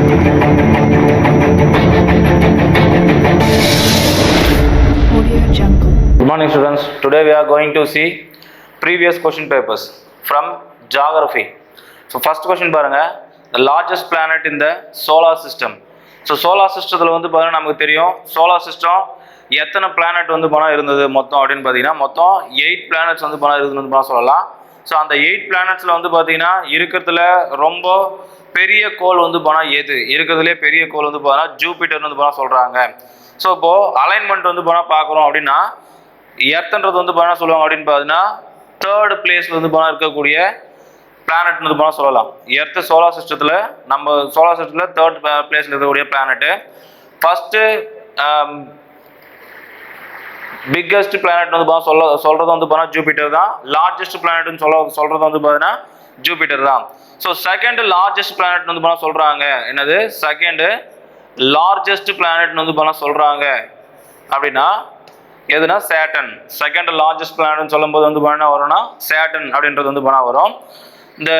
Good morning students. Today we are going to see previous question papers from geography. So first question பாருங்க the largest planet in the solar system. So solar சிஸ்டத்தில் வந்து பார்த்தீங்கன்னா நமக்கு தெரியும் solar system எத்தனை planet வந்து பணம் இருந்தது மொத்தம் அப்படின்னு பார்த்தீங்கன்னா மொத்தம் எயிட் பிளானட்ஸ் வந்து பணம் இருந்தது வந்து பணம் சொல்லலாம் ஸோ அந்த எயிட் பிளானட்ஸில் வந்து பார்த்தீங்கன்னா இருக்கிறதுல ரொம்ப பெரிய கோள் வந்து போனால் எது? இருக்கிறதுலே பெரிய கோள் வந்து போனால் ஜூபிட்டர்னு வந்து போனால் சொல்கிறாங்க ஸோ இப்போது அலைன்மெண்ட் வந்து போனால் பார்க்குறோம் அப்படின்னா எர்த்துன்றது வந்து போனால் சொல்லுவாங்க அப்படின்னு பார்த்தீங்கன்னா தேர்ட் பிளேஸில் வந்து போனால் இருக்கக்கூடிய பிளானட்னு வந்து போனால் சொல்லலாம். எர்த் சோலார் சிஸ்டத்தில் நம்ம சோலார் சிஸ்டத்தில் தேர்ட் பிளேஸில் இருக்கக்கூடிய பிளானட்டு ஃபஸ்ட்டு பிக்கஸ்ட் பிளானட் வந்து போனால் சொல்ல சொல்கிறது வந்து பார்த்தா ஜூபிட்டர் தான். லார்ஜஸ்ட் பிளானட்னு சொல்ல சொல்கிறது வந்து பார்த்தீங்கன்னா ஜூபிட்டர் தான். ஸோ செகண்ட் லார்ஜஸ்ட் பிளானட் வந்து போனால் சொல்கிறாங்க என்னது? செகண்டு லார்ஜஸ்ட் பிளானட் வந்து பார்த்தா சொல்கிறாங்க அப்படின்னா எதுனா சேட்டன் செகண்ட் லார்ஜஸ்ட் பிளானட்னு சொல்லும்போது வந்து பண்ண வரும்னா? சேட்டன் அப்படின்றது வந்து பண்ணால் வரும். இந்த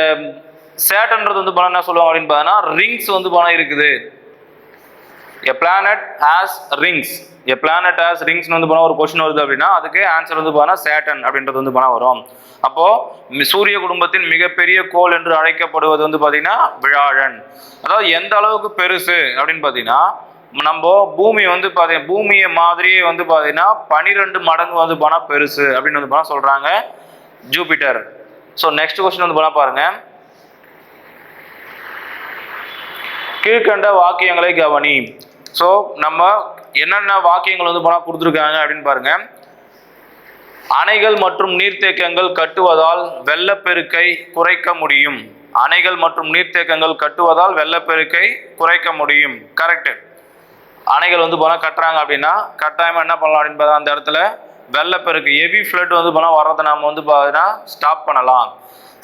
சேட்டன்றது வந்து பண்ண என்ன சொல்லுவாங்க அப்படின்னு பார்த்தீங்கன்னா ரிங்ஸ் வந்து பணம் இருக்குது. A planet has rings a planet has ரிங்ஸ்னு வந்து போனால் ஒரு கொஸ்டின் வருது அப்படின்னா அதுக்கு ஆன்சர் வந்து போனால் சேட்டன் அப்படின்றது வந்து போனால் வரும். அப்போ மி- சூரிய குடும்பத்தின் மிகப்பெரிய கோள் என்று அழைக்கப்படுவது வந்து பார்த்தீங்கன்னா விழாழன் அதாவது எந்த அளவுக்கு பெருசு அப்படின்னு பார்த்தீங்கன்னா நம்ம பூமி வந்து பார்த்தீங்க பூமியை மாதிரியே வந்து பார்த்தீங்கன்னா பனிரெண்டு மடங்கு வந்து போனால் பெருசு அப்படின்னு வந்து போனால் சொல்கிறாங்க ஜூபிட்டர் ஸோ நெக்ஸ்ட் கொஸ்டின் வந்து போனால் பாருங்க. கீழ்கண்ட வாக்கியங்களை கவனி. ஸோ நம்ம என்னென்ன வாக்கியங்கள் வந்து போனால் கொடுத்துருக்காங்க அப்படின்னு பாருங்க. அணைகள் மற்றும் நீர்த்தேக்கங்கள் கட்டுவதால் வெள்ளப்பெருக்கை குறைக்க முடியும். அணைகள் மற்றும் நீர்த்தேக்கங்கள் கட்டுவதால் வெள்ளப்பெருக்கை குறைக்க முடியும். கரெக்ட் அணைகள் வந்து போனால் கட்டுறாங்க அப்படின்னா கட்டாயமாக என்ன பண்ணலாம் அப்படின்னு அந்த இடத்துல வெள்ளப்பெருக்கு ஹெவி ஃப்ளட் வந்து போனால் வர்றதை நம்ம வந்து பார்த்தீங்கன்னா ஸ்டாப் பண்ணலாம்.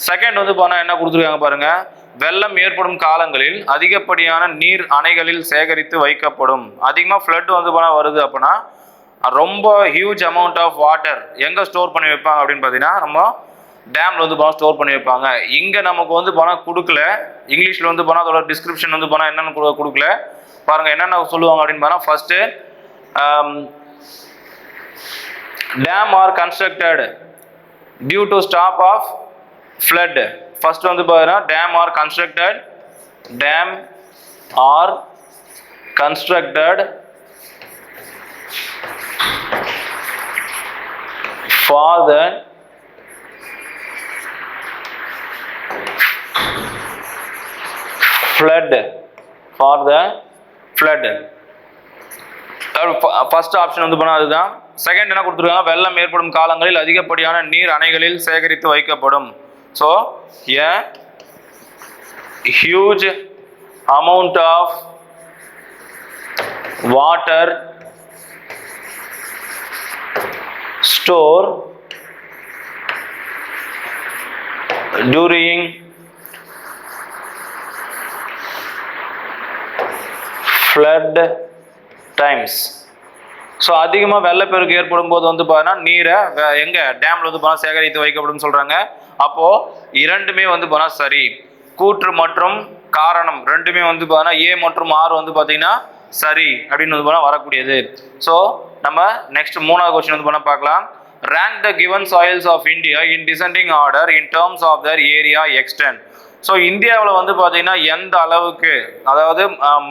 செகண்ட் வந்து போனால் என்ன கொடுத்துருக்காங்க பாருங்கள் வெள்ளம் ஏற்படும் காலங்களில் அதிகப்படியான நீர் அணைகளில் சேகரித்து வைக்கப்படும். அதிகமாக ஃப்ளட் வந்து போனால் வருது அப்படின்னா ரொம்ப ஹியூஜ் அமௌண்ட் ஆஃப் வாட்டர் எங்கே ஸ்டோர் பண்ணி வைப்பாங்க அப்படின்னு பார்த்தீங்கன்னா நம்ம டேமில் வந்து போனால் ஸ்டோர் பண்ணி வைப்பாங்க. இங்கே நமக்கு வந்து பணம் கொடுக்கல. இங்கிலீஷில் வந்து போனால் அதோட டிஸ்கிரிப்ஷன் வந்து போனால் என்னென்னு கொடுக்கல. பாருங்கள் என்னென்ன சொல்லுவாங்க அப்படின்னு பார்த்தா first dam are constructed due to stop of flood first வந்து பார்த்தீங்கன்னா dam are constructed dam are constructed for the flood. For the flood. First option வந்து பண்ணால் அதுதான். செகண்ட் என்ன கொடுத்துருக்காங்க? வெள்ளம் ஏற்படும் காலங்களில் அதிகப்படியான நீர் அணைகளில் சேகரித்து வைக்கப்படும். So a huge amount of water store during flood times so அதிகமாக வெள்ளப்பெருக்கு ஏற்படும் போது வந்து பார்த்தீங்கன்னா நீரை எங்கே? டேமில் வந்து பார்த்தா சேகரித்து வைக்கப்படும் சொல்கிறாங்க அப்போ இரண்டுமே வந்து போனா சரி. கூற்று மற்றும் காரணம் ரெண்டுமே வந்து பார்த்தீங்கன்னா ஏ மற்றும் ஆர் வந்து பார்த்தீங்கன்னா சரி அப்படின்னு வந்து பார்த்தா வரக்கூடியது. ஸோ நம்ம நெக்ஸ்ட் மூணாவது கொஸ்டின் வந்து பண்ண பார்க்கலாம். Rank the given soils of India in descending order in terms of their area extent so இந்தியாவில் வந்து பார்த்தீங்கன்னா எந்த அளவுக்கு அதாவது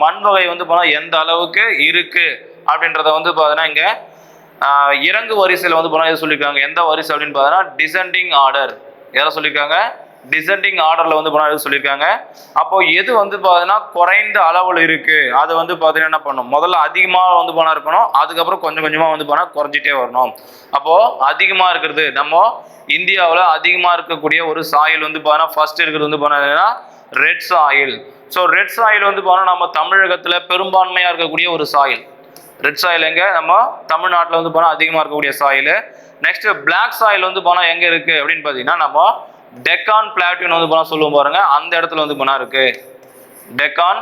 மண் வகை வந்து போனால் எந்த அளவுக்கு இருக்குது அப்படின்றத வந்து பார்த்தீங்கன்னா இங்கே இறங்கு வரிசையில் வந்து போனால் எது சொல்லியிருக்காங்க எந்த வரிசை அப்படின்னு பார்த்தீங்கன்னா டிசெண்டிங் ஆர்டர் எதை சொல்லியிருக்காங்க டிசெண்டிங் ஆர்டரில் வந்து போனால் எது சொல்லியிருக்காங்க அப்போ எது வந்து பார்த்தீங்கன்னா குறைந்த அளவில் இருக்கு. அதை வந்து பார்த்தீங்கன்னா என்ன பண்ணும் முதல்ல அதிகமாக வந்து போனால் இருக்கணும். அதுக்கப்புறம் கொஞ்சம் கொஞ்சமாக வந்து போனால் குறைஞ்சிட்டே வரணும். அப்போது அதிகமாக இருக்கிறது நம்ம இந்தியாவில் அதிகமாக இருக்கக்கூடிய ஒரு சாயில் வந்து பார்த்தீங்கன்னா ஃபர்ஸ்ட் இருக்கிறது வந்து பார்த்தீங்கன்னா red soil so red soil வந்து பார்த்தோன்னா நம்ம தமிழகத்தில் பெரும்பான்மையாக இருக்கக்கூடிய ஒரு சாயில் ரெட் சாயில் எங்கே? நம்ம தமிழ்நாட்டில் வந்து போனால் அதிகமாக இருக்கக்கூடிய சாயில் நெக்ஸ்ட் பிளாக் சாயில் வந்து போனால் எங்கே இருக்குது அப்படின்னு பார்த்தீங்கன்னா நம்ம டெக்கான் பிளாட்டியூன் வந்து போனால் சொல்லுவோம் பாருங்க. அந்த இடத்துல வந்து போனால் இருக்குது டெக்கான்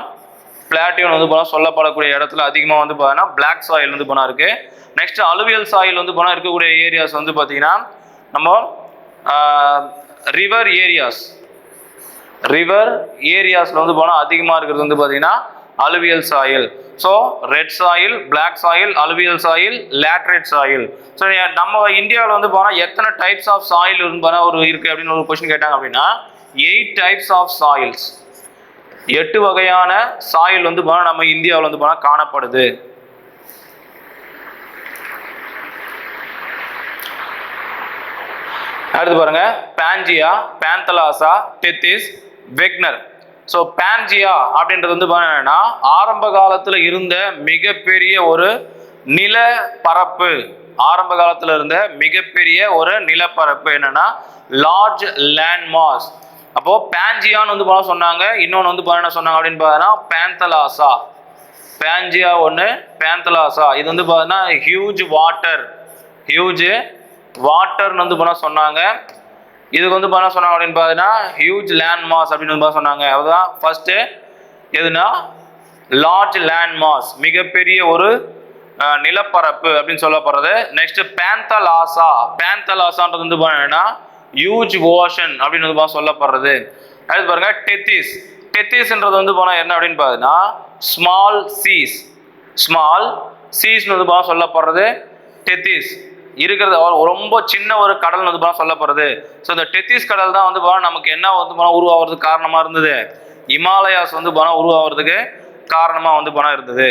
பிளாட்டியூன் வந்து போனால் சொல்லப்படக்கூடிய இடத்துல அதிகமாக வந்து பார்த்தீங்கன்னா பிளாக் சாயில் வந்து போனால் இருக்குது நெக்ஸ்ட் அலுவியல் சாயில் வந்து போனால் இருக்கக்கூடிய ஏரியாஸ் வந்து பார்த்தீங்கன்னா நம்ம ரிவர் ஏரியாஸ் ரிவர் ஏரியாஸில் வந்து போனால் அதிகமாக இருக்கிறது வந்து பார்த்தீங்கன்னா alluvial soil so red soil black soil alluvial soil laterite soil so நம்ம இந்தியாவில் வந்து போனால் எத்தனை டைப்ஸ் ஆஃப் சாயில் இருந்து போனால் ஒரு இருக்குது அப்படின்னு ஒரு கொஸ்டின் கேட்டாங்க அப்படின்னா எயிட் டைப்ஸ் ஆஃப் சாயில்ஸ் எட்டு வகையான சாயில் வந்து போனால் நம்ம இந்தியாவில் வந்து போனால் காணப்படுது. அடுத்து பாருங்க Pangaea Panthalassa Tethys Wegener so Pangaea அப்படின்றது வந்து என்னன்னா ஆரம்ப காலத்தில் இருந்த மிகப்பெரிய ஒரு நிலப்பரப்பு ஆரம்ப காலத்தில் இருந்த மிகப்பெரிய ஒரு நிலப்பரப்பு என்னன்னா லார்ஜ் லேண்ட்மாஸ் அப்போ பேஞ்சியான்னு வந்து போனால் சொன்னாங்க. இன்னொன்று வந்து என்ன சொன்னாங்க அப்படின்னு பார்த்தீங்கன்னா பேந்தலாசா பேஞ்சியா ஒன்று பேந்தலாசா இது வந்து பார்த்தீங்கன்னா ஹியூஜ் வாட்டர் ஹியூஜ் வாட்டர்னு வந்து போனால் சொன்னாங்க. இதுக்கு வந்து பார்த்தா சொன்னாங்க அப்படின்னு பார்த்தீங்கன்னா ஹியூஜ் லேண்ட் மாஸ் அப்படின்னு வந்து சொன்னாங்க. அதுதான் ஃபர்ஸ்ட்டு எதுனா லார்ஜ் லேண்ட் மாஸ் மிகப்பெரிய ஒரு நிலப்பரப்பு அப்படின்னு சொல்லப்படுறது. நெக்ஸ்ட் பேந்தலாசா பேந்தலாசான்றது வந்து பார்த்தீங்கன்னா ஹியூஜ் ஓஷன் அப்படின்னு வந்து சொல்லப்படுறது. அடுத்து பாருங்க டெத்திஸ் டெத்திஸ்ன்றது வந்து போனால் என்ன அப்படின்னு பார்த்தீங்கன்னா ஸ்மால் சீஸ் ஸ்மால் சீஸ்னு வந்து சொல்லப்படுறது டெத்திஸ் இருக்கிறது. ரொம்ப சின்ன ஒரு கடல் வந்து போனால் சொல்லப்படுறது ஸோ இந்த டெத்திஸ் கடல் தான் வந்து போனால் நமக்கு என்ன வந்து போனால் உருவாகிறதுக்கு காரணமாக இருந்தது? இமாலயாஸ் வந்து போனால் உருவாகிறதுக்கு காரணமாக வந்து போனால் இருந்தது.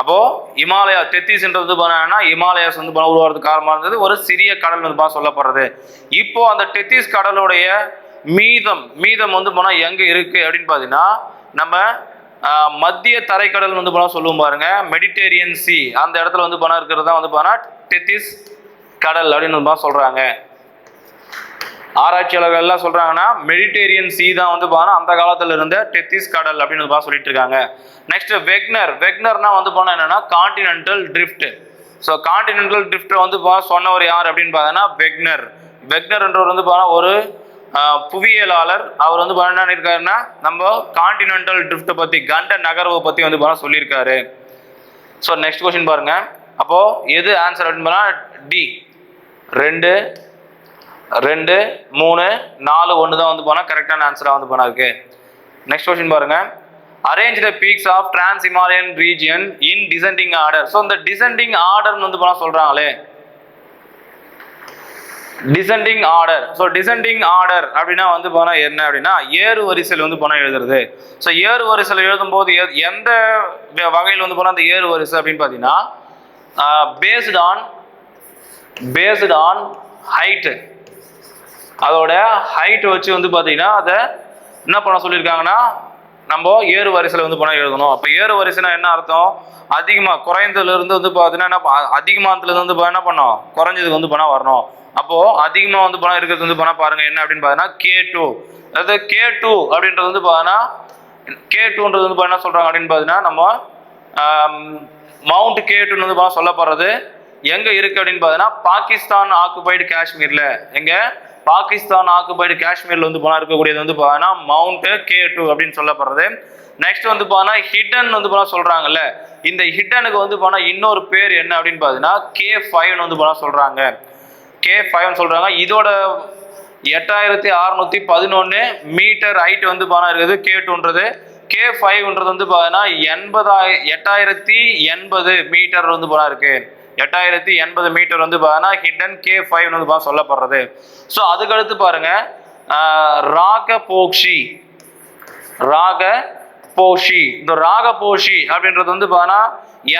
அப்போது இமாலயா டெத்திஸ்ன்றது வந்து பார்த்தீங்கன்னா இமாலயாஸ் வந்து போனால் உருவாகிறதுக்கு காரணமாக இருந்தது. ஒரு சிறிய கடல் வந்து போனால் சொல்லப்படுறது இப்போ அந்த டெத்திஸ் கடலுடைய மீதம் மீதம் வந்து போனால் எங்கே இருக்குது அப்படின்னு பார்த்தீங்கன்னா நம்ம மத்திய தரைக்கடல் வந்து போனால் சொல்லுவோம் பாருங்க. மெடிடேரியன் சி அந்த இடத்துல வந்து போனால் இருக்கிறது தான் வந்து போனால் டெத்திஸ் கடல் அப்படின்னு வந்து சொல்கிறாங்க ஆராய்ச்சியாளர்கள் எல்லாம் சொல்கிறாங்கன்னா மெடிடேரியன் சி தான் வந்து பாருங்க அந்த காலத்தில் இருந்த டெத்திஸ் கடல் அப்படின்னு வந்து சொல்லிட்டு இருக்காங்க. நெக்ஸ்ட் வெக்னர் வெக்னர்னா வந்து போனால் என்னன்னா கான்டினென்டல் ட்ரிஃப்ட் ஸோ கான்டினென்டல் ட்ரிஃப்ட்டை வந்து சொன்னவர் யார் அப்படின்னு பார்த்தோன்னா வெக்னர் வெக்னர்ன்றவர் வந்து பாத்தீங்கன்னா ஒரு புவியியலாளர். அவர் வந்து என்ன இருக்காருன்னா நம்ம கான்டினென்டல் ட்ரிஃப்ட்டை பத்தி கண்ட நகர்வை பத்தி வந்து பாத்தீங்கன்னா சொல்லியிருக்காரு. ஸோ நெக்ஸ்ட் கொஸ்டின் பாருங்க. அப்போ எது ஆன்சர் அப்படின்னு பார்த்தா டி ரெண்டு ரெண்டு மூணு நாலு ஒன்று தான் வந்து போனால் கரெக்டான ஆன்சராக வந்து போனால் இருக்கு நெக்ஸ்ட் கொஸ்டின் பாருங்க. Arrange the peaks of trans Himalayan region in descending order so இந்த டிசெண்டிங் ஆர்டர்னு வந்து போனால் சொல்கிறாங்களே descending order so descending order அப்படின்னா வந்து போனால் என்ன அப்படின்னா ஏறு வரிசையில் வந்து போனால் எழுதுறது. ஸோ ஏறு வரிசையில் எழுதும் போது எந்த வ- வகையில் வந்து போனால் அந்த ஏறு வரிசை அப்படின்னு பார்த்தீங்கன்னா based on based on height அதோட ஹைட் வச்சு வந்து பார்த்தீங்கன்னா அதை என்ன பண்ண சொல்லியிருக்காங்கன்னா நம்ம ஏறு வரிசையில் வந்து பணம் எழுதணும். அப்போ ஏறு வரிசைனா என்ன அர்த்தம்? அதிகமாக குறைந்ததுலேருந்து வந்து பார்த்தீங்கன்னா என்ன ப- அதிகமானதுலேருந்து வந்து என்ன பண்ணோம் குறைஞ்சதுக்கு வந்து பணம் வரணும். அப்போது அதிகமாக வந்து பணம் இருக்கிறது வந்து பணம் பாருங்க என்ன அப்படின்னு பார்த்தீங்கன்னா கே டூ அதாவது கே டூ அப்படின்றது வந்து பார்த்தீங்கன்னா கே டூன்றது வந்து பார்த்தீங்கன்னா என்ன சொல்கிறாங்க அப்படின்னு பார்த்தீங்கன்னா நம்ம மவுண்ட் கே டூன்னு வந்து பார்த்தா சொல்லப்படுறது. எங்கே இருக்குது அப்படின்னு பார்த்தீங்கன்னா பாகிஸ்தான் ஆக்குபைடு காஷ்மீரில். எங்கே? பாகிஸ்தான் ஆக்குபைடு காஷ்மீரில் வந்து போனால் இருக்கக்கூடியது வந்து பார்த்தீங்கன்னா மவுண்ட் கே டூ அப்படின்னு சொல்லப்படுறது. நெக்ஸ்ட் வந்து பார்த்தீங்கன்னா ஹிடன் வந்து போனால் சொல்கிறாங்கல்ல இந்த ஹிடனுக்கு வந்து போனால் இன்னொரு பேர் என்ன அப்படின்னு பார்த்தீங்கன்னா கே ஃபைவ்னு வந்து போனால் சொல்கிறாங்க கே ஃபைவ்னு சொல்கிறாங்க இதோட எட்டாயிரத்தி அறநூற்றி பதினொன்று மீட்டர் ஹைட் வந்து பார்த்தா இருக்குது கே டூன்றது கே ஃபைவ்ன்றது வந்து பார்த்தீங்கன்னா எண்பதாய எட்டாயிரத்தி எண்பது மீட்டர் வந்து போனால் இருக்குது எட்டாயிரத்தி எண்பது மீட்டர் வந்து பார்த்தீங்கன்னா ஹிடன் கே ஃபைவ்னு வந்து பார்த்தா சொல்லப்படுறது. ஸோ அதுக்கடுத்து பாருங்க ராக போக்ஷி ராக போஷி இந்த ராக போஷி அப்படின்றது வந்து பார்த்தீங்கன்னா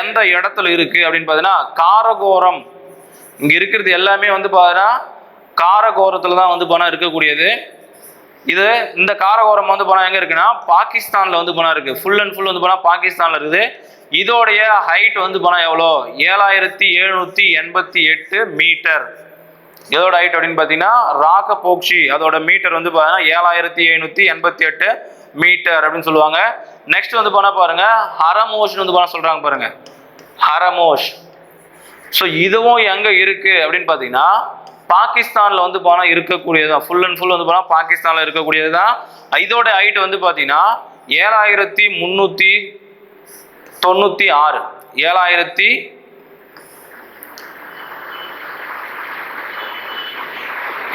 எந்த இடத்துல இருக்குது அப்படின்னு பார்த்தீங்கன்னா காரகோரம் இங்கே இருக்கிறது எல்லாமே வந்து பார்த்தீங்கன்னா காரகோரத்தில் தான் வந்து பணம் இருக்கக்கூடியது. இது இந்த காரகோரம் வந்து பணம் எங்கே இருக்குன்னா பாகிஸ்தானில் வந்து பணம் இருக்குது ஃபுல் அண்ட் ஃபுல் வந்து பணம் பாகிஸ்தானில் இருக்குது. இதோடைய ஹைட் வந்து பணம் எவ்வளோ? ஏழாயிரத்தி எழுநூற்றி எண்பத்தி எட்டு மீட்டர் இதோட ஹைட் அப்படின்னு பார்த்தீங்கன்னா ராக போக்ஷி அதோட மீட்டர் வந்து பார்த்தீங்கன்னா ஏழாயிரத்தி எழுநூற்றி எண்பத்தி எட்டு மீட்டர் அப்படின்னு சொல்லுவாங்க. நெக்ஸ்ட் வந்து போனால் பாருங்கள் ஹரமோஷ்னு வந்து போனால் சொல்கிறாங்க பாருங்கள் ஹரமோஷ். ஸோ இதுவும் எங்கே இருக்குது அப்படின்னு பார்த்தீங்கன்னா பாகிஸ்தானில் வந்து போனால் இருக்கக்கூடியது தான் ஃபுல் அண்ட் ஃபுல் வந்து போனால் பாகிஸ்தானில் இருக்கக்கூடியது தான் இதோட ஹைட் வந்து பார்த்தீங்கன்னா ஏழாயிரத்தி முந்நூற்றி தொண்ணூற்றி ஆறு. ஏழாயிரத்தி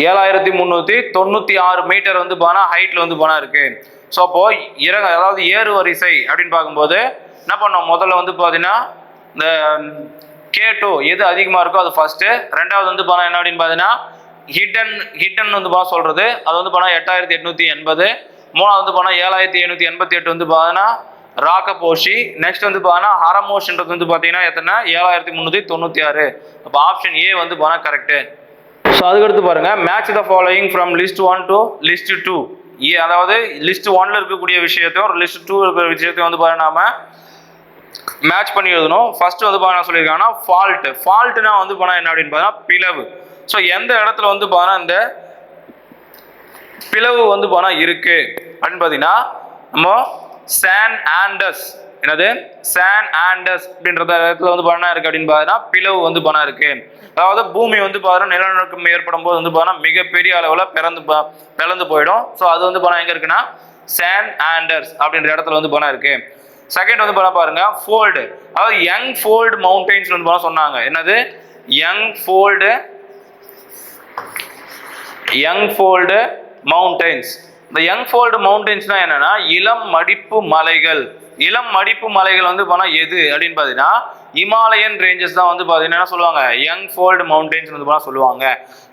ஏழாயிரத்தி முந்நூற்றி தொண்ணூற்றி ஆறு மீட்டர் வந்து போனால் ஹைட்டில் வந்து போனால் இருக்குது ஸோ அப்போது இறங்க அதாவது ஏறு வரிசை அப்படின்னு பார்க்கும்போது என்ன பண்ணோம்? முதல்ல வந்து பார்த்தீங்கன்னா இந்த கே டூ எது அதிகமாக இருக்கோ அது ஃபர்ஸ்ட்டு ரெண்டாவது வந்து பணம் என்ன அப்படின்னு பார்த்தீங்கன்னா ஹிட்டன் ஹிட்டன் வந்து பணம் சொல்கிறது அது வந்து பணம் எட்டாயிரத்தி எட்நூற்றி எண்பது. மூணாவது வந்து பணம் ஏழாயிரத்தி எழுநூற்றி எண்பத்தி எட்டு வந்து பார்த்தீங்கன்னா ராகபோஷி நெக்ஸ்ட் வந்து பார்த்தீங்கன்னா ஹரமோஷன்றது வந்து பார்த்தீங்கன்னா எத்தனை? ஏழாயிரத்தி முந்நூற்றி தொண்ணூற்றி ஆறு. அப்போ ஆப்ஷன் ஏ வந்து போனால் கரெக்டு ஸோ அதுக்கடுத்து பாருங்க match the following from list one to list two A அதாவது லிஸ்ட் ஒன்ல இருக்கக்கூடிய விஷயத்தையும் ஒரு லிஸ்ட் டூ இருக்கிற விஷயத்தையும் வந்து பாருங்க நாம மேட்ச் பண்ணி எழுதணும் ஃபர்ஸ்ட் வந்து பார்த்தா சொல்லியிருக்காங்கன்னா ஃபால்ட்டு ஃபால்ட்னா வந்து போனா என்ன அப்படின்னு பார்த்தா பிளவு. ஸோ எந்த இடத்துல வந்து பார்த்தோன்னா இந்த பிளவு வந்து போனால் இருக்கு? அப்படின்னு பார்த்தீங்கன்னா நம்ம சான் ஆண்டஸ் என்னது? சான் ஆண்டஸ் அப்படின்றத இடத்துல வந்து பணம் இருக்கு அப்படின்னு பார்த்தீங்கன்னா பிளவு வந்து பணம் இருக்கு. அதாவது பூமி வந்து பாத்தீங்கன்னா நிலநடுக்கம் ஏற்படும் போது வந்து பார்த்தீங்கன்னா மிகப்பெரிய அளவில் பிறந்து ப- பிளந்து போயிடும். ஸோ அது வந்து பண்ணா எங்கே இருக்குன்னா சான் ஆண்டர்ஸ் அப்படின்ற இடத்துல வந்து பணம் இருக்கு. செகண்ட் வந்து பார்த்தா பாருங்க ஃபோல்டு அதாவது யங் ஃபோல்டு மவுண்டைன்ஸ் வந்து பண்ண சொன்னாங்க. என்னது? Young fold young fold mountains இந்த யங் ஃபோல்டு மவுண்டைன்ஸ்னா என்னன்னா இளம் மடிப்பு மலைகள். இளம் மடிப்பு மலைகள் வந்து போனா எது அப்படின்னு பார்த்தீங்கன்னா இமாலயன் ரேஞ்சஸ் தான் வந்து பார்த்தீங்கன்னா என்ன சொல்லுவாங்க? யங் ஃபோல்டு மவுண்டைன்ஸ் வந்து போனா சொல்லுவாங்க.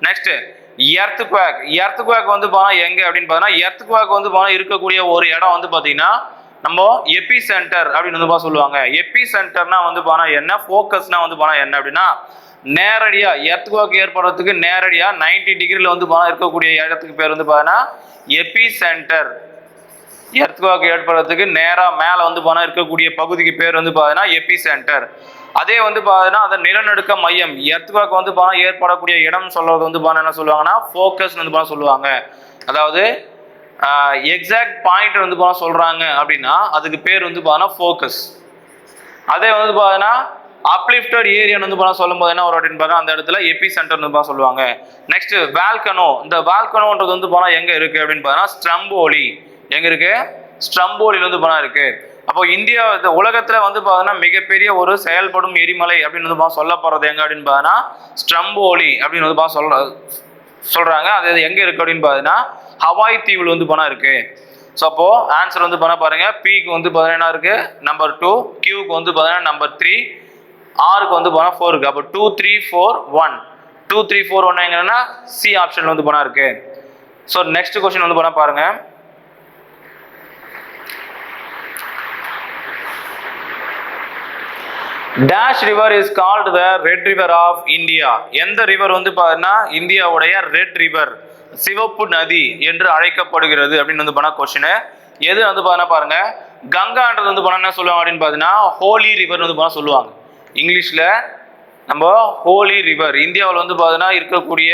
Next earthquake earthquake வந்து போனா எங்க அப்படின்னு பார்த்தீங்கன்னா எர்த் குவாக் வந்து போனா இருக்கக்கூடிய ஒரு இடம் வந்து பார்த்தீங்கன்னா நம்ம எபி சென்டர் அப்படின்னு வந்து பா சொல்லுவாங்க. எபி சென்டர்னா வந்து போனா என்ன? ஃபோக்கஸ்னா வந்து போனா என்ன அப்படின்னா நேரடியா எர்த்குவாக் ஏற்படுறதுக்கு நேரடியா 90 டிகிரில வந்து போனா இருக்கக்கூடிய இடத்துக்கு பேர் வந்து பார்த்தீங்கன்னா எபி சென்டர் எர்த்குவாக் ஏற்படுறதுக்கு நேரா மேல வந்து போனா இருக்கக்கூடிய பகுதிக்கு பேர் வந்து பார்த்தீங்கன்னா எபி சென்டர் அதே வந்து பார்த்தீங்கன்னா அந்த நிலநடுக்க மையம் எர்த்குவாக் வந்து போனா ஏற்படக்கூடிய இடம் சொல்றது வந்து பார்த்தா என்ன சொல்லுவாங்கன்னா ஃபோக்கஸ் வந்து பார்த்தா சொல்லுவாங்க. அதாவது எக்ஸாக்ட் பாயிண்ட் வந்து பார்த்தா சொல்கிறாங்க அப்படின்னா அதுக்கு பேர் வந்து பார்த்தோன்னா ஃபோக்கஸ் அதே வந்து பார்த்தீங்கன்னா அப்லிஃப்டட் ஏரியான்னு வந்து பார்த்தா சொல்லும்போது என்ன வரும் அப்படின்னு பார்த்தா அந்த இடத்துல எபி சென்டர் வந்து பார்த்தா சொல்லுவாங்க. நெக்ஸ்ட் வேல்கனோ இந்த வேல்கனோன்றது வந்து போனால் எங்கே இருக்கு அப்படின்னு பார்த்தோன்னா ஸ்ட்ரம்போலி எங்கே இருக்கு? ஸ்ட்ரம்போலியில் வந்து போனால் இருக்கு. அப்போ இந்தியா இந்த உலகத்தில் வந்து பார்த்தீங்கன்னா மிகப்பெரிய ஒரு செயல்படும் எரிமலை அப்படின்னு வந்து பார்த்தா சொல்லப்படுறது எங்கே அப்படின்னு பார்த்தீங்கன்னா ஸ்ட்ரம்போலி அப்படின்னு வந்து பார்த்தா சொல்ற சொல்கிறாங்க அது எங்கே இருக்குது அப்படின்னு பார்த்தீங்கன்னா ஹவாய் தீவில் வந்து பணம் இருக்கு. ஸோ அப்போ ஆன்சர் வந்து பண்ண பாருங்க. பிக்கு வந்து பார்த்தீங்கன்னா இருக்கு. நம்பர் டூ கியூக்கு வந்து பார்த்தீங்கன்னா நம்பர் த்ரீ ஆருக்கு வந்து போனால் ஃபோர் இருக்கு. அப்போ two three four one two three four one எங்கன்னா சி ஆப்ஷன் வந்து போனால் இருக்கு. ஸோ நெக்ஸ்ட் கொஸ்டின் வந்து பண்ண பாருங்க. Dash river is called the red river of India எந்த ரிவர் வந்து பார்த்தீங்கன்னா இந்தியாவுடைய ரெட் ரிவர் சிவப்பு நதி என்று அழைக்கப்படுகிறது அப்படின்னு வந்து பண்ண கொஸ்டின் எது வந்து பார்த்தா பாருங்க கங்கான்றது வந்து பண்ண என்ன சொல்லுவாங்க அப்படின்னு பார்த்தீங்கன்னா ஹோலி ரிவர் வந்து பண்ண சொல்லுவாங்க. இங்கிலீஷில் நம்ம ஹோலி ரிவர் இந்தியாவில் வந்து பார்த்தீங்கன்னா இருக்கக்கூடிய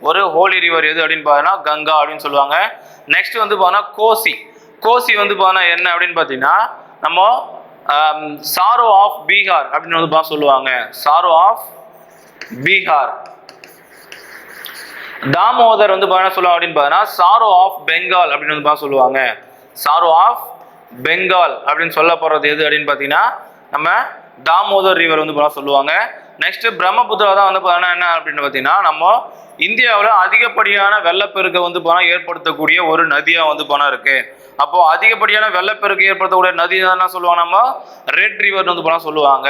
ஒரு ஹோலி ரிவர் எது அப்படின்னு பார்த்தீங்கன்னா கங்கா அப்படின்னு சொல்லுவாங்க. நெக்ஸ்ட் வந்து பார்த்தீங்கன்னா கோசி. கோசி வந்து பார்த்தீங்கன்னா என்ன அப்படின்னு பார்த்தீங்கன்னா நம்ம சாரோ ஆஃப் பீகார் அப்படின்னு வந்து சொல்லுவாங்க. சாரோ ஆஃப் பீகார் தாமோதர் வந்து பார்த்தீங்கன்னா சொல்லுவாங்க அப்படின்னு பார்த்தீங்கன்னா சாரோ ஆஃப் பெங்கால் அப்படின்னு வந்து சொல்லுவாங்க. சாரோ ஆஃப் பெங்கால் அப்படின்னு சொல்ல போகிறது எது அப்படின்னு பார்த்தீங்கன்னா நம்ம தாமோதர் ரிவர் வந்து பார்த்தா சொல்லுவாங்க. நெக்ஸ்ட் பிரம்மபுத்திரா தான் வந்து பார்த்தோன்னா என்ன அப்படின்னு பார்த்தீங்கன்னா நம்ம இந்தியாவில் அதிகப்படியான வெள்ளப்பெருக்கை வந்து பணம் ஏற்படுத்தக்கூடிய ஒரு நதியாக வந்து பணம் இருக்கு. அப்போ அதிகப்படியான வெள்ளப்பெருக்கு ஏற்படுத்தக்கூடிய நதி என்ன சொல்லுவாங்க நம்ம ரெட் ரிவர் வந்து பணம் சொல்லுவாங்க.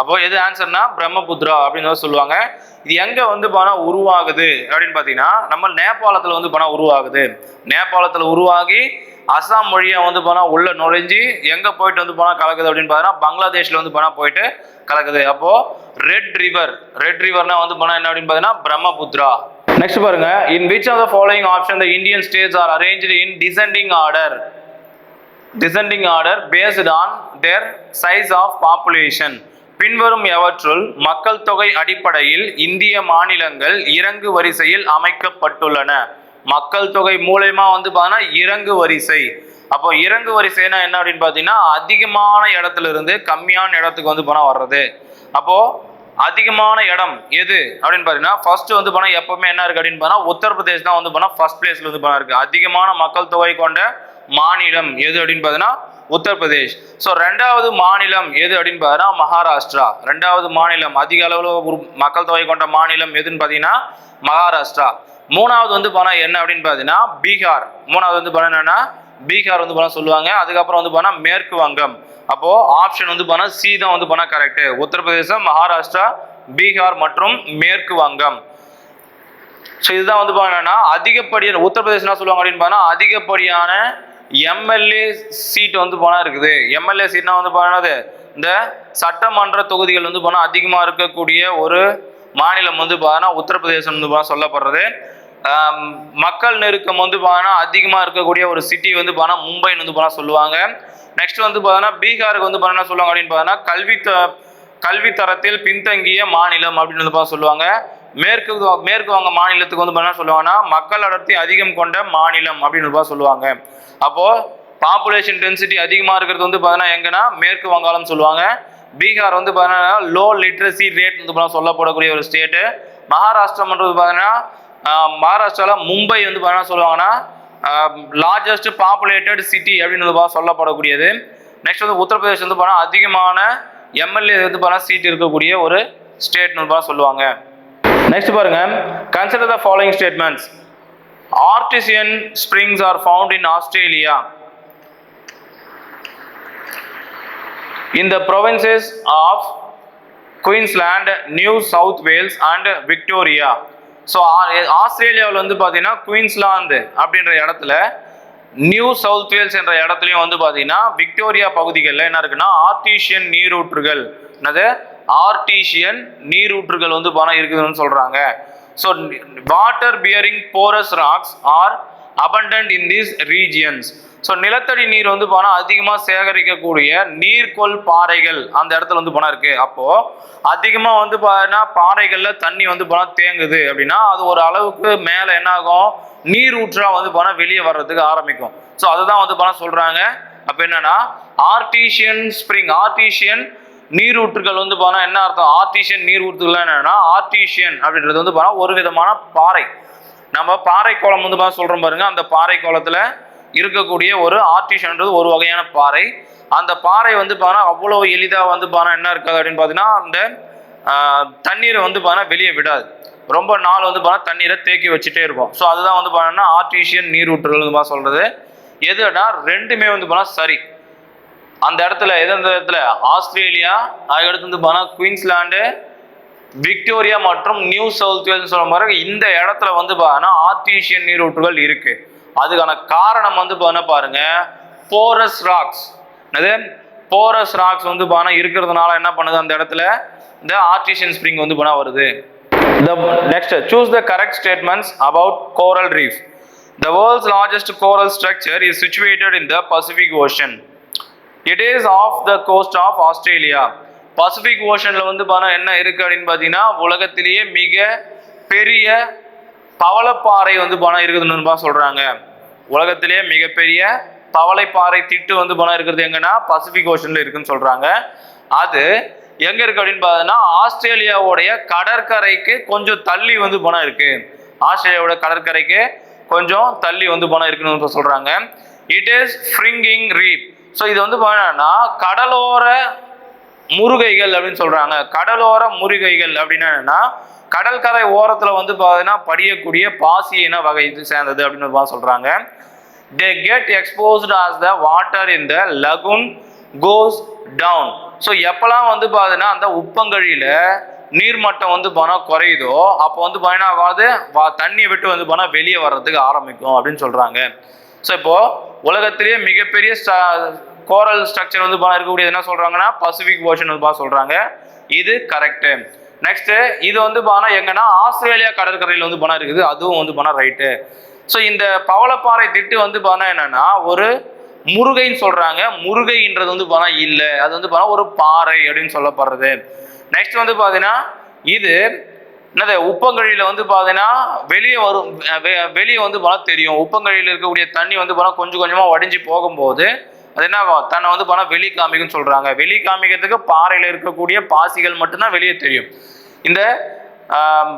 அப்போ எது ஆன்சர்னா பிரம்மபுத்ரா அப்படின்னு வந்து சொல்லுவாங்க. இது எங்க வந்து பணம் உருவாகுது அப்படின்னு பார்த்தீங்கன்னா நம்ம நேபாளத்துல வந்து பணம் உருவாகுது. நேபாளத்துல உருவாகி அசாம் வழியா வந்து போனா உள்ள நுழைஞ்சு எங்க போயிட்டு வந்து போனா கலக்குது அப்படின்னு பார்த்தீங்கன்னா பங்களாதேஷ்ல வந்து போனா போயிட்டு கலக்குது. அப்போ ரெட் ரிவர் ரெட் ரிவர்னா வந்து போனா என்ன அப்படின்னு பார்த்தீங்கன்னா பிரம்மபுத்ரா நெக்ஸ்ட் பாருங்க in which of the following option the Indian states are arranged in descending order descending order based on their size of population பின்வரும் எவற்றுள் மக்கள் தொகை அடிப்படையில் இந்திய மாநிலங்கள் இறங்கு வரிசையில் அமைக்கப்பட்டுள்ளன. மக்கள் தொகை மூலயமா வந்து பார்த்தீங்கன்னா இறங்கு வரிசை. அப்போ இறங்கு வரிசைனா என்ன அப்படின்னு பார்த்தீங்கன்னா அதிகமான இடத்துல இருந்து கம்மியான இடத்துக்கு வந்து போனால் வர்றது. அப்போ அதிகமான இடம் எது அப்படின்னு பார்த்தீங்கன்னா ஃபர்ஸ்ட் வந்து போனால் எப்பவுமே என்ன இருக்கு அப்படின்னு பார்த்தீங்கன்னா உத்தரப்பிரதேஷ் தான் வந்து போனால் ஃபர்ஸ்ட் பிளேஸ்ல வந்து போனா இருக்கு. அதிகமான மக்கள் தொகை கொண்ட மாநிலம் எது அப்படின்னு பார்த்தீங்கன்னா உத்தரப்பிரதேஷ். ஸோ ரெண்டாவது மாநிலம் எது அப்படின்னு பார்த்தீங்கன்னா மகாராஷ்டிரா. ரெண்டாவது மாநிலம் அதிக அளவில் ஒரு மக்கள் தொகை கொண்ட மாநிலம் எதுன்னு பார்த்தீங்கன்னா மகாராஷ்டிரா. மூணாவது வந்து பணம் என்ன அப்படின்னு பார்த்தீங்கன்னா பீகார். மூணாவது வந்து பணம் என்னன்னா பீகார் வந்து பணம் சொல்லுவாங்க. அதுக்கப்புறம் வந்து பணம் மேற்கு வங்கம். அப்போ ஆப்ஷன் வந்து பணம் சி தான் வந்து பணம் கரெக்ட் உத்தரப்பிரதேசம் மகாராஷ்டிரா பீகார் மற்றும் மேற்கு வங்கம். ஸோ இதுதான் வந்து பார்த்தீங்கன்னா அதிகப்படியான உத்தரப்பிரதேசம் என்ன சொல்லுவாங்க அப்படின்னு பார்த்தா அதிகப்படியான எம்எல்ஏ சீட் வந்து போனால் இருக்குது எம்எல்ஏ சீட்னா வந்து போனது இந்த சட்டமன்ற தொகுதிகள் வந்து போனால் அதிகமாக இருக்கக்கூடிய ஒரு மாநிலம் வந்து பார்த்தோன்னா உத்தரப்பிரதேசம் வந்து பார்த்தா சொல்லப்படுறது மக்கள் நெருக்கம் வந்து பார்த்தோன்னா அதிகமாக இருக்கக்கூடிய ஒரு சிட்டி வந்து பார்த்தோன்னா மும்பைன்னு வந்து பார்த்தா சொல்லுவாங்க நெக்ஸ்ட் வந்து பார்த்தோன்னா பீகாருக்கு வந்து பார்த்தோன்னா சொல்லுவாங்க அப்படின்னு பார்த்தோன்னா கல்வி த- கல்வி தரத்தில் பின்தங்கிய மாநிலம் அப்படின்னு வந்து பார்த்தா சொல்லுவாங்க மேற்கு மேற்கு வங்க மாநிலத்துக்கு வந்து என்ன சொல்லுவாங்கன்னா மக்கள் அடர்த்தி அதிகம் கொண்ட மாநிலம் அப்படின்னு சொல்லுவாங்க. அப்போ பாப்புலேஷன் டென்சிட்டி அதிகமாக இருக்கிறது வந்து பார்த்தீங்கன்னா எங்கன்னா? மேற்கு வங்காளம் சொல்லுவாங்க. பீகார் வந்து பார்த்தீங்கன்னா லோ லிட்ரஸி ரேட் வந்து பார்த்தீங்கன்னா சொல்லப்படக்கூடிய ஒரு ஸ்டேட்டு மகாராஷ்டிரம்ன்றது பார்த்தீங்கன்னா மகாராஷ்டிராவில் மும்பை வந்து பார்த்தீங்கன்னா சொல்லுவாங்கன்னா லார்ஜஸ்ட் பாப்புலேட்டட் சிட்டி அப்படின்னு வந்து சொல்லப்படக்கூடியது. நெக்ஸ்ட் வந்து உத்தரப்பிரதேஷ் வந்து பார்த்தா அதிகமான எம்எல்ஏ வந்து பார்த்தா சீட் இருக்கக்கூடிய ஒரு ஸ்டேட்னு வந்து சொல்லுவாங்க. நெக்ஸ்ட் பாருங்க. Consider the following statements artesian springs are found in Australia இந்த the of Queensland New South Wales and Victoria so ஆஸ்திரேலியாவில் வந்து பார்த்தீங்கன்னா குயின்ஸ்லாந்து அப்படின்ற இடத்துல நியூ சவுத் வேல்ஸ் என்ற இடத்துலையும் வந்து பார்த்தீங்கன்னா விக்டோரியா பகுதிகளில் என்ன இருக்குன்னா ஆர்டிஷியன் நீரூற்றுகள். என்னது? ஆர்டிஷியன் நீரூற்றுகள் வந்து பணம் இருக்குதுன்னு சொல்கிறாங்க so water bearing porous rocks are abundant in this regions so நிலத்தடி நீர் வந்து போனால் அதிகமாக சேகரிக்கக்கூடிய நீர்க்கொள் பாறைகள் அந்த இடத்துல வந்து போனால் இருக்குது அப்போது அதிகமாக வந்து பார்த்தீங்கன்னா பாறைகளில் தண்ணி வந்து போனால் தேங்குது அப்படின்னா அது ஒரு அளவுக்கு மேலே என்ன ஆகும்? நீர் ஊற்றா வந்து போனால் வெளியே வர்றதுக்கு ஆரம்பிக்கும். ஸோ அதுதான் வந்து போனால் சொல்கிறாங்க அப்போ என்னன்னா ஆர்டிஷியன் ஸ்ப்ரிங் ஆர்டிஷியன் நீரூற்றுகள் வந்து போனால் என்ன அர்த்தம்? ஆர்டிஷியன் நீரூற்றுகள் என்னன்னா ஆர்டிஷியன் அப்படின்றது வந்து போனால் ஒரு விதமான பாறை. நம்ம பாறை கோலம் வந்து பார்த்தா சொல்கிறோம் பாருங்க. அந்த பாறை கோலத்தில் இருக்கக்கூடிய ஒரு ஆர்டிஷன்ன்றது ஒரு வகையான பாறை. அந்த பாறை வந்து பார்த்தா அவ்வளோ எளிதாக வந்து பார்த்தா என்ன இருக்காது அப்படின்னு பார்த்தீங்கன்னா அந்த தண்ணீரை வந்து பார்த்தா வெளியே விடாது. ரொம்ப நாள் வந்து பார்த்தா தண்ணீரை தேக்கி வச்சுட்டே இருக்கும். ஸோ அதுதான் வந்து பார்த்தோன்னா ஆர்டிஷியன் நீரூற்றுகள் வந்து பார்த்தா சொல்கிறது எதுனா ரெண்டுமே வந்து பார்த்தா சரி. அந்த இடத்துல எந்தெந்த இடத்துல? ஆஸ்திரேலியா அதுக்கடுத்து வந்து பார்த்தா குயின்ஸ்லாண்டு விக்டோரியா மற்றும் நியூ சவுத் வேல்ஸ் சொல்ல மாதிரி இந்த இடத்துல வந்து பார்த்தீங்கன்னா ஆர்டிஷியன் நீரூற்றுகள் இருக்கு. அதுக்கான காரணம் வந்து பார்த்தீங்கன்னா பாருங்க போரஸ் ராக்ஸ் என்னது? போரஸ் ராக்ஸ் வந்து பார்த்தீங்கன்னா இருக்கிறதுனால என்ன பண்ணுது அந்த இடத்துல? இந்த ஆர்டிஷியன் ஸ்ப்ரிங் வந்து பண்ணா வருது. The next choose the correct statements about coral reef the world's largest coral structure is situated in the Pacific Ocean it is off the coast of Australia Pacific ஓஷனில் வந்து பார்த்தா என்ன இருக்குது அப்படின்னு பார்த்தீங்கன்னா உலகத்திலேயே மிக பெரிய பவளப்பாறை வந்து பணம் இருக்குதுன்னு தான் சொல்றாங்க. உலகத்திலேயே மிகப்பெரிய பவளைப்பாறை திட்டு வந்து பணம் இருக்கிறது எங்கன்னா பசிபிக் ஓஷனில் இருக்குன்னு சொல்கிறாங்க அது எங்கே இருக்குது அப்படின்னு பார்த்தீங்கன்னா ஆஸ்திரேலியாவுடைய கடற்கரைக்கு கொஞ்சம் தள்ளி வந்து பணம் இருக்குது ஆஸ்திரேலியாவோட கடற்கரைக்கு கொஞ்சம் தள்ளி வந்து பணம் இருக்குன்னு சொல்கிறாங்க it is fringing reef so இது வந்து என்னன்னா கடலோர முருகைகள் அப்படின்னு சொல்றாங்க. கடலோர முருகைகள் அப்படின்னா என்னன்னா கடற்கரை ஓரத்துல வந்து பார்த்தீங்கன்னா படியக்கூடிய பாசி இன வகை இது சேர்ந்தது அப்படின்னு பா- சொல்றாங்க. They get exposed as the water in the lagoon goes down so எப்போல்லாம் வந்து பார்த்தீங்கன்னா அந்த உப்பங்கழியில் நீர்மட்டம் வந்து போனால் குறையுதோ அப்போ வந்து பார்த்தீங்கன்னா அதாவது தண்ணியை விட்டு வந்து போனால் வெளியே வர்றதுக்கு ஆரம்பிக்கும் அப்படின்னு சொல்கிறாங்க ஸோ இப்போது உலகத்திலேயே மிகப்பெரிய கோரல் ஸ்ட்ரக்சர் வந்து இருக்கக்கூடியது என்ன சொல்கிறாங்கன்னா பசிபிக் ஓஷன் வந்து பா சொல்கிறாங்க இது கரெக்டு நெக்ஸ்ட்டு இது வந்து பானா எங்கன்னா ஆஸ்திரேலியா கடற்கரையில் வந்து பணம் இருக்குது. அதுவும் வந்து பணம் ரைட்டு ஸோ இந்த பவளப்பாறை திட்டு வந்து பானா என்னன்னா ஒரு முருகைன்னு சொல்றாங்க. முருகைன்றது வந்து பானா இல்லை. அது வந்து பானா ஒரு பாறை அப்படின்னு சொல்லப்படுறது. நெக்ஸ்ட் வந்து பார்த்தீங்கன்னா இது என்னது உப்பங்கழியில் வந்து பார்த்தீங்கன்னா வெளியே வரும் வெ- வெளியே வந்து பணம் தெரியும். உப்பங்கழியில் இருக்கக்கூடிய தண்ணி வந்து பணம் கொஞ்சம் கொஞ்சமாக வடிஞ்சு போகும்போது அது என்ன ஆகும்? தன்னை வந்து பணம் வெளி காமிக்கும்னு சொல்கிறாங்க வெளி காமிக்கிறதுக்கு பாறையில் இருக்கக்கூடிய பாசிகள் மட்டும்தான் வெளியே தெரியும். இந்த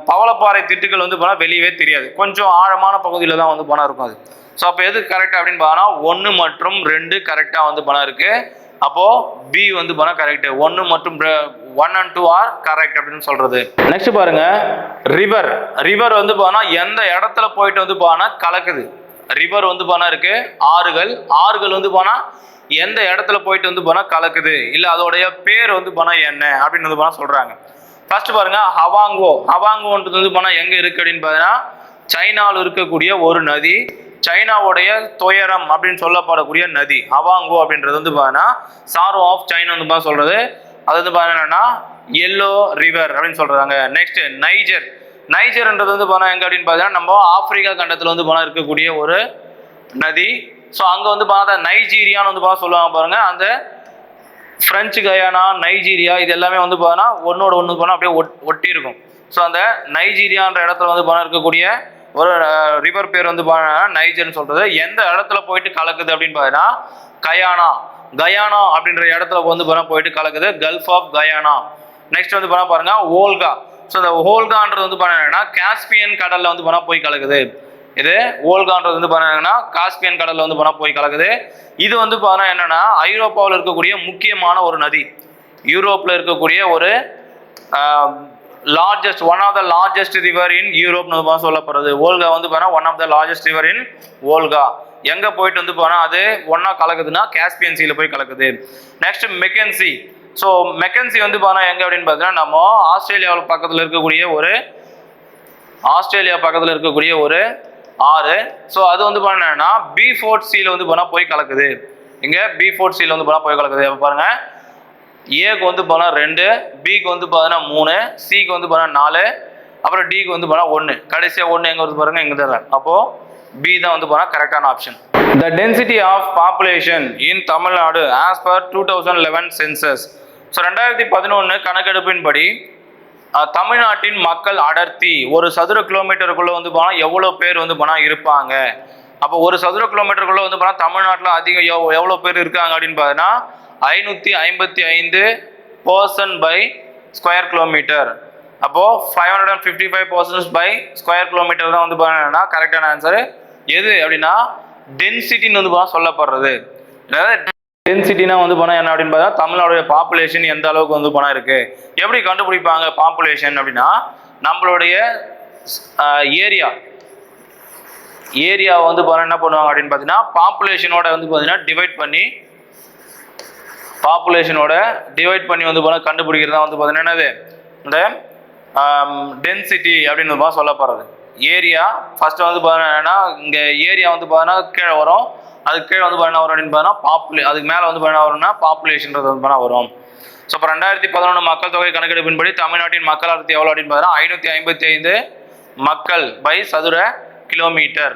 பவளப்பாறை திட்டுகள் வந்து பணம் வெளியவே தெரியாது. கொஞ்சம் ஆழமான பகுதியில் தான் வந்து பணம் இருக்கும் அது. ஸோ அப்போ எது கரெக்டாக அப்படின்னு பார்த்தா ஒன்று மற்றும் ரெண்டு கரெக்டாக வந்து பணம் இருக்குது அப்போ பி வந்து போனால் கரெக்ட் ஒன்று மற்றும் one and two are correct அப்படின்னு சொல்றது. நெக்ஸ்ட் பாருங்க. ரிவர் ரிவர் வந்து போனால் எந்த இடத்துல போயிட்டு வந்து போனால் கலக்குது? ரிவர் வந்து போனால் இருக்கு ஆறுகள். ஆறுகள் வந்து போனால் எந்த இடத்துல போயிட்டு வந்து போனால் கலக்குது? இல்லை அதோடைய பேர் வந்து போனால் என்ன? அப்படின்னு வந்து போனால் சொல்றாங்க. ஃபர்ஸ்ட் பாருங்க ஹவாங்கோ ஹவாங்கோன்றது வந்து போனால் எங்கே இருக்கு அப்படின்னு பார்த்தீங்கன்னா சைனாவில் இருக்கக்கூடிய ஒரு நதி. சைனாவுடைய துயரம் அப்படின்னு சொல்லப்படக்கூடிய நதி அவாங்கோ அப்படின்றது வந்து பார்த்தீங்கன்னா சாரோ ஆஃப் சைனா வந்து பார்த்தா சொல்றது. அது வந்து பார்த்தீங்கன்னா எல்லோ ரிவர் அப்படின்னு சொல்றாங்க. நெக்ஸ்ட் நைஜர் நைஜர்ன்றது வந்து போனால் எங்கே அப்படின்னு பார்த்தீங்கன்னா நம்ம ஆப்பிரிக்கா கண்டத்தில் வந்து போனால் இருக்கக்கூடிய ஒரு நதி. ஸோ அங்கே வந்து பார்த்தா நைஜீரியான்னு வந்து பார்த்தா சொல்லுவாங்க பாருங்கள் அந்த ஃப்ரெஞ்சு கயானா நைஜீரியா இது எல்லாமே வந்து பார்த்தோன்னா ஒன்னோட ஒன்று போனால் அப்படியே ஒட் ஒட்டி இருக்கும் ஸோ அந்த நைஜீரியான்ற இடத்துல வந்து போனால் இருக்கக்கூடிய ஒரு ரிவர் பேர் வந்து பார்த்தீங்கன்னா நைஜர்னு சொல்றது. எந்த இடத்துல போயிட்டு கலக்குது அப்படின்னு பார்த்தீங்கன்னா கயானா கயானா அப்படின்ற இடத்துல வந்து போனால் போயிட்டு கலக்குது. கல்ஃப் ஆஃப் கயானா நெக்ஸ்ட் வந்து போனால் பாருங்க ஓல்கா ஸோ இந்த ஓல்கான்றது வந்து பார்த்தீங்கன்னா காஸ்பியன் கடல்ல வந்து போனால் போய் கலக்குது. இது ஓல்கான்றது வந்து பார்த்தீங்கன்னா காஸ்பியன் கடல்ல வந்து போனால் போய் கலக்குது. இது வந்து பார்த்தா என்னன்னா ஐரோப்பாவில் இருக்கக்கூடிய முக்கியமான ஒரு நதி. யூரோப்பில் இருக்கக்கூடிய ஒரு largest one of the largest river in யூரோப்னு சொல்லப்படுறது ஓல்கா வந்து பார்த்தீங்கன்னா one of the largest river in Volga எங்கே போயிட்டு வந்து போனால் அது ஒன்றா கலக்குதுன்னா காஸ்பியன் போய் கலக்குது. நெக்ஸ்ட் மெக்கன்சி ஸோ மெக்கன்சி வந்து பார்த்தா எங்கே அப்படின்னு பார்த்தீங்கன்னா நம்ம ஆஸ்திரேலியாவில் பக்கத்தில் இருக்கக்கூடிய ஒரு ஆஸ்திரேலியா பக்கத்தில் இருக்கக்கூடிய ஒரு ஆறு. ஸோ அது வந்து பண்ணா பி ஃபோர்ட் சீல வந்து போனால் போய் கலக்குது. இங்கே பி ஃபோர்ட் சீல வந்து போனால் போய் கலக்குது. பாருங்கள் ஏக்கு வந்து பார்த்தா ரெண்டு பிக்கு வந்து பார்த்தீங்கன்னா மூணு சிக்கு வந்து பார்த்தா நாலு அப்புறம் டிக்கு வந்து போனால் ஒன்று கடைசியாக ஒன்று எங்கே வந்து பாருங்க இங்கே தான் அப்போது பி தான் வந்து போனால் கரெக்டான option the density of population in Tamil Nadu as per two thousand eleven census so ரெண்டாயிரத்தி பதினொன்று கணக்கெடுப்பின்படி தமிழ்நாட்டின் மக்கள் அடர்த்தி ஒரு சதுர கிலோமீட்டருக்குள்ளே வந்து போனால் எவ்வளோ பேர் வந்து போனால் இருப்பாங்க? அப்போ ஒரு சதுர கிலோமீட்டருக்குள்ளே வந்து போனால் தமிழ்நாட்டில் அதிகம் எவ் எவ்வளோ பேர் இருக்காங்க அப்படின்னு பார்த்தீங்கன்னா ஐநூற்றி ஐம்பத்தி ஐந்து பர்சன் பை ஸ்கொயர் கிலோமீட்டர் அப்போது five hundred and fifty five persons by square kilometre தான் வந்து பார்த்தீங்கன்னா கரெக்டான ஆன்சர் எது அப்படின்னா டென்சிட்டின்னு வந்து பார்த்தா சொல்லப்படுறது. அதாவது டென்சிட்டினா வந்து போனால் என்ன அப்படின்னு பார்த்தா தமிழ்நாடுடைய பாப்புலேஷன் எந்த அளவுக்கு வந்து போனால் இருக்குது எப்படி கண்டுபிடிப்பாங்க பாப்புலேஷன் அப்படின்னா நம்மளுடைய ஏரியா ஏரியா வந்து போனால் என்ன பண்ணுவாங்க அப்படின்னு பார்த்தீங்கன்னா பாப்புலேஷனோட வந்து பார்த்தீங்கன்னா டிவைட் பண்ணி பாப்புலேஷனோட டிவைட் பண்ணி வந்து போனால் கண்டுபிடிக்கிறது தான் வந்து பார்த்தீங்கன்னா என்னது? இந்த டென்சிட்டி அப்படின்னு வந்து சொல்லப்படுறது ஏரியா ஃபஸ்ட்டு வந்து பார்த்தீங்கன்னா இங்கே ஏரியா வந்து பார்த்தீங்கன்னா கீழே வரும். அதுக்கு கீழே வந்து பார்த்தீங்கன்னா வரும் அப்படின்னு பார்த்தீங்கன்னா பாப்புலே அதுக்கு மேலே வந்து பார்த்தீங்கன்னா வரும்னா பாப்புலேஷன்றது வந்து பார்த்தீங்கன்னா வரும். ஸோ இப்போ ரெண்டாயிரத்தி பதினொன்று மக்கள் தொகை கணக்கெடுப்பின்படி தமிழ்நாட்டின் மக்கள் அடர்த்தி எவ்வளோ அப்படின்னு பார்த்தீங்கன்னா ஐநூற்றி ஐம்பத்தி ஐந்து மக்கள் பை சதுர கிலோமீட்டர்